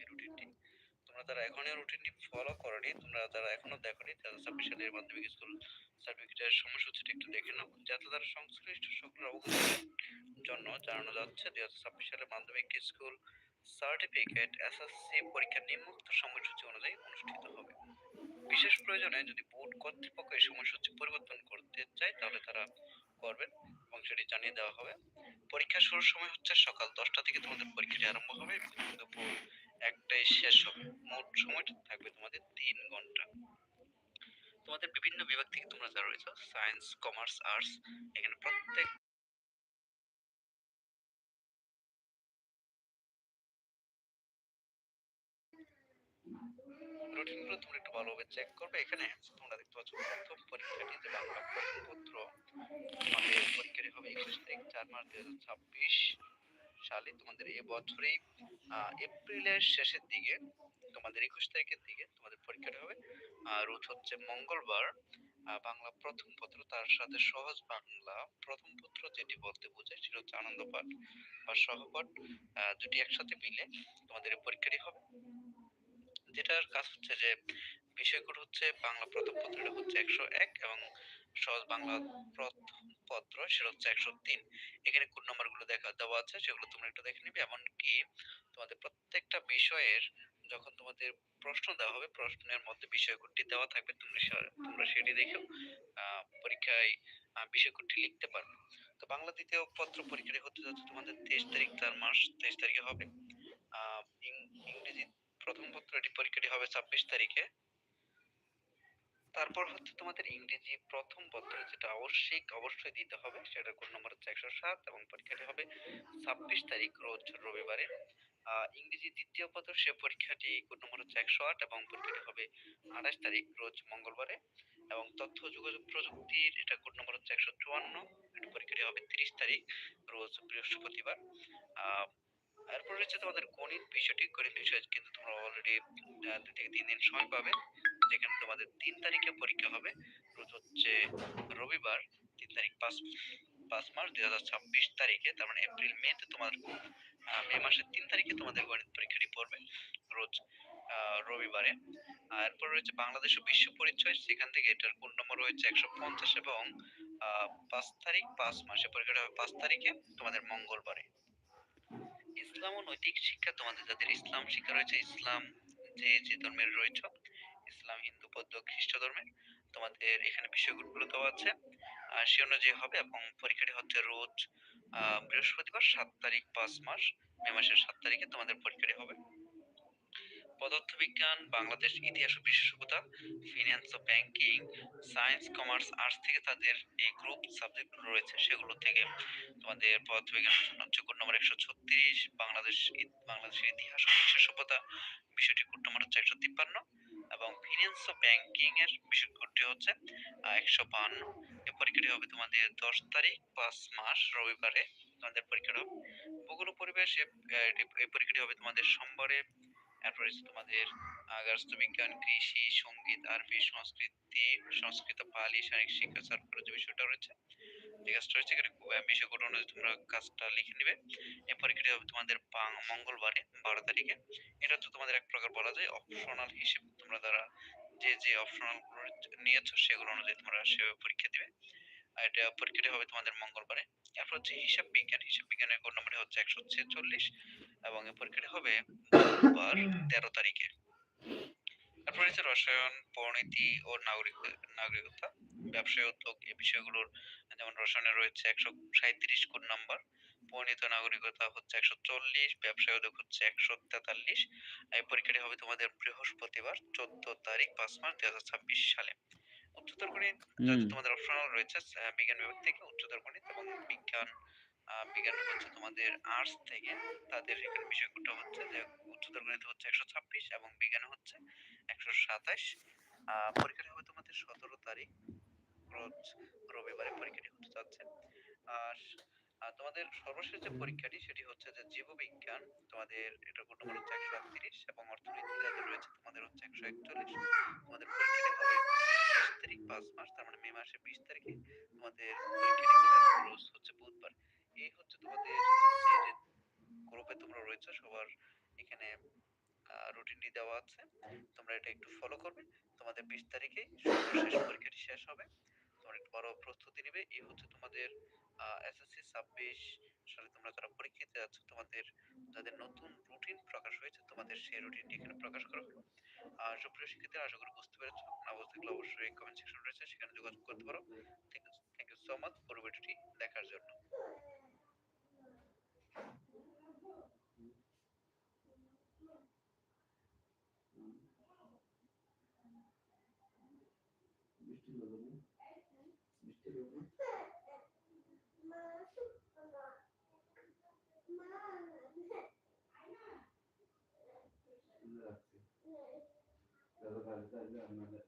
এই রুটিনটি তোমরা যারা এখনই রুটিনটি ফলো করনি, তোমরা যারা এখনও দেখোনি, তারা ছাব্বিশ সালের মাধ্যমিক স্কুল সার্টিফিকেটের সময়সূচিটা একটু দেখে নাও। যাতে তারা সংশ্লিষ্ট সকল অবগতির জন্য জানানো যাচ্ছে দুই হাজার ছাব্বিশ সালের মাধ্যমিক স্কুল সার্টিফিকেট এসএসসি পরীক্ষা নিম্নোক্ত সময়সূচি অনুযায়ী অনুষ্ঠিত হবে। বিশেষ প্রয়োজনে যদি বোর্ড কর্তৃপক্ষ এই সময়সূচি পরিবর্তন করতে চায়, তাহলে তারা করবেন এবং সেটি জানিয়ে দেওয়া হবে। পরীক্ষা শুরুর সময় হচ্ছে সকাল দশটা থেকে তোমাদের পরীক্ষাটি আরম্ভ হবে দুপুর একটায় শেষ হবে। মোট সময়টা থাকবে তোমাদের তিন ঘণ্টা। তোমাদের বিভিন্ন বিভাগ থেকে তোমরা যারা রয়েছো সায়েন্স কমার্স আর্টস এখানে প্রত্যেক রুটিনগুলো তোমরা একটু ভালোভাবে চেক করবে। এখানে তোমরা দেখতে পাচ্ছ, প্রথম পরীক্ষাটি যে বাংলা প্রশ্নপত্র তোমাদের পরীক্ষাটি হবে একুশ তারিখ, চার মার্চ দুই হাজার ছাব্বিশ সালে। তোমাদের এ বছরেই এপ্রিলের শেষের দিকে, তোমাদের একুশ তারিখের দিকে তোমাদের পরীক্ষাটা হবে। আর রোজ হচ্ছে মঙ্গলবার বাংলা প্রথম পত্র, তার সাথে সহজ বাংলা প্রথম পত্র যেটি বলতে বোঝায় সেটা হচ্ছে আনন্দ পাঠ বা সহপাঠ দুটি একসাথে মিলে তোমাদের পরীক্ষাটি হবে। যেটার কাজ হচ্ছে যে বিষয়গুলো হচ্ছে বাংলা প্রথম পত্রটা হচ্ছে একশো এক এবং সহজ বাংলা প্রথম পত্র সেটা হচ্ছে একশো তিন। এখানে কোন নাম্বারগুলো দেখা, দেওয়া আছে সেগুলো তোমরা একটু দেখে নিবে। এমনকি তোমাদের প্রত্যেকটা বিষয়ের যখন তোমাদের প্রশ্ন দেওয়া হবে, প্রশ্নের মধ্যে বিষয়গুলি দেওয়া থাকবে, তোমরা সে- তোমরা সেটি দেখেও পরীক্ষায় বিষয়গুলি লিখতে পারবে। তো বাংলা দ্বিতীয় পত্র পরীক্ষাটি হতে যাচ্ছে তোমাদের তেইশ তারিখ চার মাস তেইশ তারিখে হবে। প্রথম পত্র এটি পরীক্ষাটি হবে ছাব্বিশ তারিখে। তারপর হচ্ছে তোমাদের ইংরেজি প্রথম পত্র যেটা আবশ্যিক অবশ্যই দিতে হবে, সেটার কোড নম্বর হচ্ছে একশো সাত এবং পরীক্ষাটি হবে ছাব্বিশ তারিখ, রোজ রবিবারে। ইংরেজি দ্বিতীয় পত্র, সে পরীক্ষাটি কোড নম্বর হচ্ছে একশো আট এবং পরীক্ষাটি হবে আঠাশ তারিখ, রোজ মঙ্গলবারে। এবং তথ্য যোগাযোগ প্রযুক্তির এটা কোড নম্বর হচ্ছে একশো চুয়ান্ন, এটা পরীক্ষাটি হবে তিরিশ তারিখ, রোজ বৃহস্পতিবার। এরপর রয়েছে তোমাদের গণিত বিষয়টি গণিত বিষয় কিন্তু তোমরা অলরেডি দুই থেকে তিন দিন সময় পাবে। যেখানে তোমাদের তিন তারিখে পরীক্ষা হবে। রোজ হচ্ছে রবিবার, তিন তারিখ পাঁচ পাঁচ মার্চ দুই হাজার ছাব্বিশ তারিখে। তার মানে এপ্রিল মেতে তোমার মে মাসের তিন তারিখে তোমাদের গণিত পরীক্ষাটি পড়বে রোজ রবিবারে। এরপর রয়েছে বাংলাদেশ ও বিশ্ব পরিচয়। সেখান থেকে এটার কোন নম্বর রয়েছে একশো পঞ্চাশ এবং পাঁচ তারিখ, পাঁচ মাসে পরীক্ষাটা হবে পাঁচ তারিখে তোমাদের মঙ্গলবারে। ইসলাম ও নৈতিক শিক্ষা তোমাদের, যাদের ইসলাম শিক্ষা রয়েছে, ইসলাম যে যে ধর্মের রয়েছে, ইসলাম, হিন্দু, বৌদ্ধ, খ্রিস্ট ধর্মের তোমাদের এখানে বিষয়গুলো দেওয়া আছে। আর সে অনুযায়ী হবে এবং পরীক্ষাটি হচ্ছে রোজ বৃহস্পতিবার, সাত তারিখ, পাঁচ মাস, মে মাসের সাত তারিখে তোমাদের পরীক্ষাটি হবে। পদার্থবিজ্ঞান, বাংলাদেশ ইতিহাস ও বিশেষজ্ঞতা ফিনান্স ও ব্যাংকিং সায়েন্স কমার্স আর্টস থেকে তাদের এই গ্রুপ সাবজেক্টগুলো রয়েছে সেগুলো থেকে তোমাদের পদার্থবিজ্ঞানের জন্য হচ্ছে নম্বর একশো ছত্রিশ, বাংলাদেশ বাংলাদেশের ইতিহাস ও সভ্যতা বিষয়টি কোড নম্বর হচ্ছে একশো তিপ্পান্ন এবং ফিনান্স ও ব্যাংকিং এর বিষয় কোডটি হচ্ছে একশো বাহান্ন এই পরীক্ষাটি হবে তোমাদের দশ তারিখ পাঁচ মাস রবিবারে। তোমাদের পরীক্ষাটা ভূগোল পরিবেশ এই পরীক্ষাটি হবে তোমাদের সোমবারে এরপর তোমাদের। আহ, রাষ্ট্রবিজ্ঞান কৃষি সংগীত আরবি সংস্কৃতি সংস্কৃত পালি শারীরিক শিক্ষা সার্কুলার যে বিষয়টা রয়েছে যে কাজটা রয়েছে এখানে বিষয়গুলো অনুযায়ী তোমরা কাজটা লিখে নিবে। পরীক্ষাটি হবে তোমাদের মঙ্গলবারে বারো তারিখে এটা তো তোমাদের এক প্রকার বলা যায় অপশনাল হিসেবে তোমরা যারা যে যে অপশনাল নিয়েছো সেগুলো অনুযায়ী তোমরা সেভাবে পরীক্ষা দিবে। এটা পরীক্ষাটি হবে তোমাদের মঙ্গলবারে। এরপর হচ্ছে হিসাব বিজ্ঞান। হিসাব বিজ্ঞানের কোড নম্বরটি হচ্ছে একশো ছেচল্লিশ। এবং এই পরীক্ষাটি হবে বুধবার তেরো তারিখে। তারপর রয়েছে রসায়ন পরিণতি ও নাগরিক নাগরিকতা ব্যবসায় উদ্যোগ এই বিষয়গুলোর যেমন রসায়নে রয়েছে একশো সাঁইত্রিশ কোড নাম্বার পরিণত নাগরিকতা হচ্ছে একশো চল্লিশ ব্যবসায় উদ্যোগ হচ্ছে একশো তেতাল্লিশ এই পরীক্ষাটি হবে তোমাদের বৃহস্পতিবার চোদ্দ তারিখ পাঁচ মার্চ দুই হাজার ছাব্বিশ সালে। উচ্চতর গণিত তোমাদের অপশনাল রয়েছে বিজ্ঞান বিভাগ থেকে উচ্চতর গণিত এবং বিজ্ঞান বিজ্ঞান হচ্ছে তোমাদের আর্টস থেকে। তাদের এখানে বিষয়গুলো হচ্ছে যে উচ্চতর গণিত হচ্ছে একশো ছাব্বিশ এবং বিজ্ঞান হচ্ছে একশো সাতাশ পরীক্ষাটি হবে তোমাদের সতেরো তারিখ, রোজ রবিবারে পরীক্ষাটি হতে যাচ্ছে। আর তোমাদের সর্বশেষ যে পরীক্ষাটি সেটি হচ্ছে যে জীববিজ্ঞান, তোমাদের এটা কোড নম্বর হচ্ছে একশো একত্রিশ এবং অর্থনীতি যাদের রয়েছে তোমাদের হচ্ছে একশো একচল্লিশ। তোমাদের পরীক্ষাটি হবে বিশ তারিখ পাঁচ মাস, তার মানে মে মাসের বিশ তারিখে তোমাদের পরীক্ষাটি হচ্ছে বুধবার। এই হচ্ছে তোমাদের গ্রুপে তোমরা রয়েছে, সবার এখানে রুটিনটি দেওয়া আছে। তোমরা এটা একটু ফলো করবে। তোমাদের বিশ তারিখে পরীক্ষাটি শেষ হবে। তোমরা একটু বড় প্রস্তুতি নিবে। এই হচ্ছে তোমাদের এসএসসি ছাব্বিশ সালে তোমরা যারা পরীক্ষা দিতে যাচ্ছ তোমাদের, যাদের নতুন রুটিন প্রকাশ হয়েছে, তোমাদের সেই রুটিনটি এখানে প্রকাশ করা হলো আর সুপ্রিয় শিক্ষার্থীরা, আশা করি বুঝতে পেরেছ। না বুঝতে থাকলে অবশ্যই কমেন্ট সেকশন রয়েছে, সেখানে যোগাযোগ করতে পারো। থ্যাংক ইউ সো মাচ পুরো ভিডিওটি দেখার জন্য। Gracias.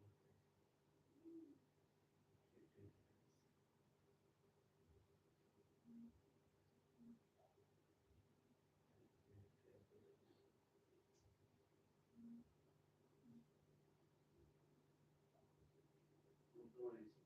40s